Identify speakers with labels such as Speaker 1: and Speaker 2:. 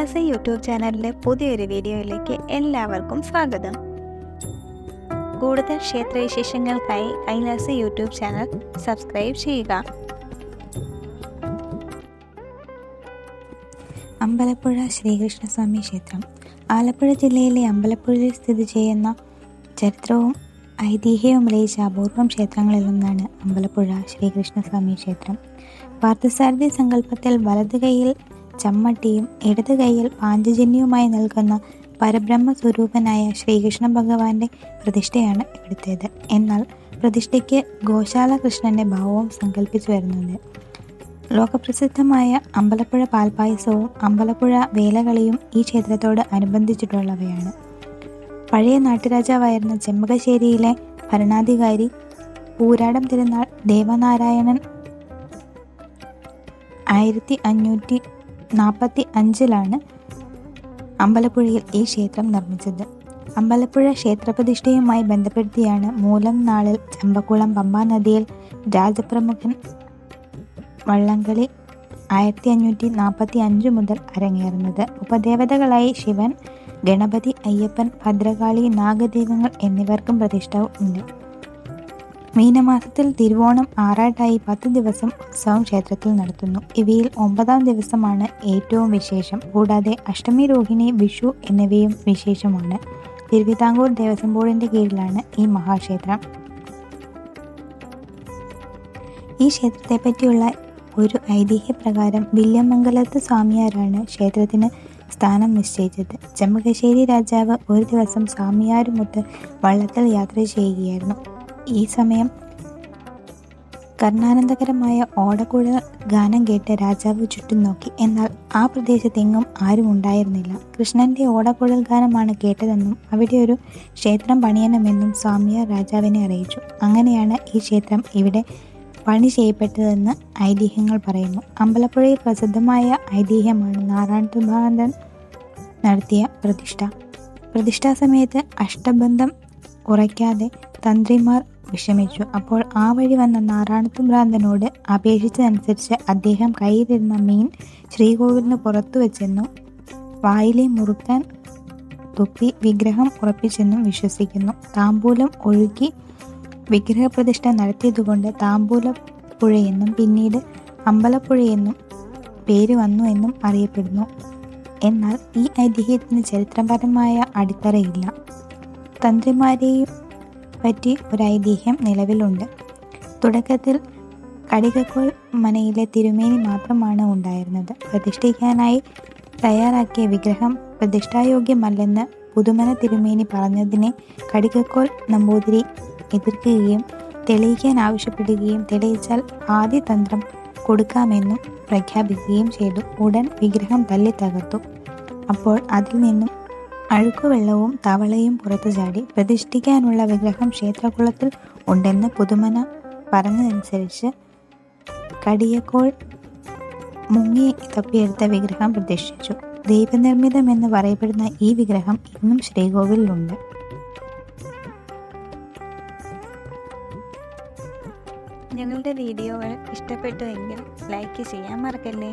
Speaker 1: Kailasa YouTube ചാനലിലെ പുതിയൊരു വീഡിയോയിലേക്ക് എല്ലാവർക്കും സ്വാഗതം. കൂടുതൽ ക്ഷേത്രവിശേഷങ്ങൾക്കായി കൈലാസ യൂട്യൂബ് ചാനൽ സബ്സ്ക്രൈബ് ചെയ്യുക.
Speaker 2: അമ്പലപ്പുഴ ശ്രീകൃഷ്ണസ്വാമി ക്ഷേത്രം. ആലപ്പുഴ ജില്ലയിലെ അമ്പലപ്പുഴയിൽ സ്ഥിതി ചെയ്യുന്ന ചരിത്രവും ഐതിഹ്യവും ലയിച്ച അപൂർവം ക്ഷേത്രങ്ങളിലൊന്നാണ് അമ്പലപ്പുഴ ശ്രീകൃഷ്ണസ്വാമി ക്ഷേത്രം. പാർത്ഥസാരഥി സങ്കല്പത്തിൽ വലതു ചമ്മട്ടിയും ഇടത് കൈയിൽ പാഞ്ചജന്യവുമായി നിൽക്കുന്ന പരബ്രഹ്മ സ്വരൂപനായ ശ്രീകൃഷ്ണ ഭഗവാന്റെ പ്രതിഷ്ഠയാണ് ഇവിടുത്തേത്. എന്നാൽ പ്രതിഷ്ഠയ്ക്ക് ഗോശാല കൃഷ്ണന്റെ ഭാവവും സങ്കല്പിച്ചു വരുന്നുണ്ട്. ലോകപ്രസിദ്ധമായ അമ്പലപ്പുഴ പാൽപ്പായസവും അമ്പലപ്പുഴ വേലകളിയും ഈ ക്ഷേത്രത്തോട് അനുബന്ധിച്ചിട്ടുള്ളവയാണ്. പഴയ നാട്ടുരാജാവായിരുന്ന ചെമ്പകശ്ശേരിയിലെ ഭരണാധികാരി പൂരാടം തിരുനാൾ ദേവനാരായണൻ ആയിരത്തി അഞ്ഞൂറ്റി നാൽപ്പത്തി അഞ്ചിലാണ് അമ്പലപ്പുഴയിൽ ഈ ക്ഷേത്രം നിർമ്മിച്ചത്. അമ്പലപ്പുഴ ക്ഷേത്രപ്രതിഷ്ഠയുമായി ബന്ധപ്പെടുത്തിയാണ് മൂലം നാളിൽ ചമ്പക്കുളം പമ്പാ നദിയിൽ രാജപ്രമുഖൻ വള്ളംകളി ആയിരത്തി അഞ്ഞൂറ്റി നാൽപ്പത്തി അഞ്ച് മുതൽ അരങ്ങേറുന്നത്. ഉപദേവതകളായി ശിവൻ ഗണപതി അയ്യപ്പൻ ഭദ്രകാളി നാഗദൈവങ്ങൾ എന്നിവർക്കും പ്രതിഷ്ഠ ഉണ്ട്. മീനമാസത്തിൽ തിരുവോണം ആറാട്ടായി പത്ത് ദിവസം ഉത്സവം ക്ഷേത്രത്തിൽ നടത്തുന്നു. ഇവയിൽ ഒമ്പതാം ദിവസമാണ് ഏറ്റവും വിശേഷം. കൂടാതെ അഷ്ടമി രോഹിണി വിഷു എന്നിവയും വിശേഷമാണ്. തിരുവിതാംകൂർ ദേവസ്വം ബോർഡിന്റെ കീഴിലാണ് ഈ മഹാക്ഷേത്രം. ഈ ക്ഷേത്രത്തെ പറ്റിയുള്ള ഒരു ഐതിഹ്യപ്രകാരം വില്യമംഗലത്ത് സ്വാമിയാരാണ് ക്ഷേത്രത്തിന് സ്ഥാനം നിശ്ചയിച്ചത്. ചെമ്പകശ്ശേരി രാജാവ് ഒരു ദിവസം സ്വാമിയാരുമൊത്ത് വള്ളത്തിൽ യാത്ര ചെയ്യുകയായിരുന്നു. ഈ സമയം. കർണാനന്ദകരമായ ഓടക്കുഴൽ ഗാനം കേട്ട് രാജാവ് ചുറ്റും നോക്കി. എന്നാൽ ആ പ്രദേശത്തെങ്ങും ആരും ഉണ്ടായിരുന്നില്ല. കൃഷ്ണന്റെ ഓടക്കുഴൽ ഗാനമാണ് കേട്ടതെന്നും അവിടെ ഒരു ക്ഷേത്രം പണിയണമെന്നും സ്വാമിയാർ രാജാവിനെ അറിയിച്ചു. അങ്ങനെയാണ് ഈ ക്ഷേത്രം ഇവിടെ പണി ചെയ്യപ്പെട്ടതെന്ന് ഐതിഹ്യങ്ങൾ പറയുന്നു. അമ്പലപ്പുഴയിൽ പ്രസിദ്ധമായ ഐതിഹ്യമാണ് നാരായണതുഭാന്തൻ നടത്തിയ പ്രതിഷ്ഠ. പ്രതിഷ്ഠാ സമയത്ത് അഷ്ടബന്ധം കുറയ്ക്കാതെ തന്ത്രിമാർ വിഷമിച്ചു. അപ്പോൾ ആ വഴി വന്ന നാരായണത്തുഭ്രാന്തനോട് അപേക്ഷിച്ചതനുസരിച്ച് അദ്ദേഹം കയ്യിലിരുന്ന മീൻ ശ്രീകോവിലിന് പുറത്തു വെച്ചെന്നും വായിലെ മുറുക്കാൻ തുപ്പി വിഗ്രഹം ഉറപ്പിച്ചെന്നും വിശ്വസിക്കുന്നു. താമ്പൂലം ഒഴുക്കി വിഗ്രഹപ്രതിഷ്ഠ നടത്തിയതുകൊണ്ട് താമ്പൂലപ്പുഴയെന്നും പിന്നീട് അമ്പലപ്പുഴയെന്നും പേര് വന്നു എന്നും അറിയപ്പെടുന്നു. എന്നാൽ ഈ ഐതിഹ്യത്തിന് ചരിത്രപരമായ അടിത്തറയില്ല. തന്ത്രിമാരെയും പറ്റി ഒരു ഐതിഹ്യം നിലവിലുണ്ട്. തുടക്കത്തിൽ കടികക്കോൾ മനയിലെ തിരുമേനി മാത്രമാണ് ഉണ്ടായിരുന്നത്. പ്രതിഷ്ഠിക്കാനായി തയ്യാറാക്കിയ വിഗ്രഹം പ്രതിഷ്ഠായോഗ്യമല്ലെന്ന് പുതുമന തിരുമേനി പറഞ്ഞതിനെ കടികക്കോൾ നമ്പൂതിരി എതിർക്കുകയും തെളിയിക്കാൻ ആവശ്യപ്പെടുകയും തെളിയിച്ചാൽ ആദ്യ തന്ത്രം കൊടുക്കാമെന്നും പ്രഖ്യാപിക്കുകയും ചെയ്തു. ഉടൻ വിഗ്രഹം തല്ലി തകർത്തു. അപ്പോൾ അതിൽ നിന്നും അഴുക്കുവെള്ളവും തവളയും പുറത്തു ചാടി പ്രതിഷ്ഠിക്കാനുള്ള വിഗ്രഹം ക്ഷേത്രകുളത്തിൽ ഉണ്ടെന്ന് പുതുമന പറഞ്ഞതനുസരിച്ച് കടിയക്കോൾ മുങ്ങി തപ്പിയെടുത്ത വിഗ്രഹം പ്രതിഷ്ഠിച്ചു. ദൈവനിർമ്മിതം എന്ന് പറയപ്പെടുന്ന ഈ വിഗ്രഹം ഇന്നും ശ്രീകോവിലുണ്ട്
Speaker 1: ഞങ്ങളുടെ വീഡിയോകൾ ഇഷ്ടപ്പെട്ടുവെങ്കിൽ ലൈക്ക് ചെയ്യാൻ മറക്കല്ലേ?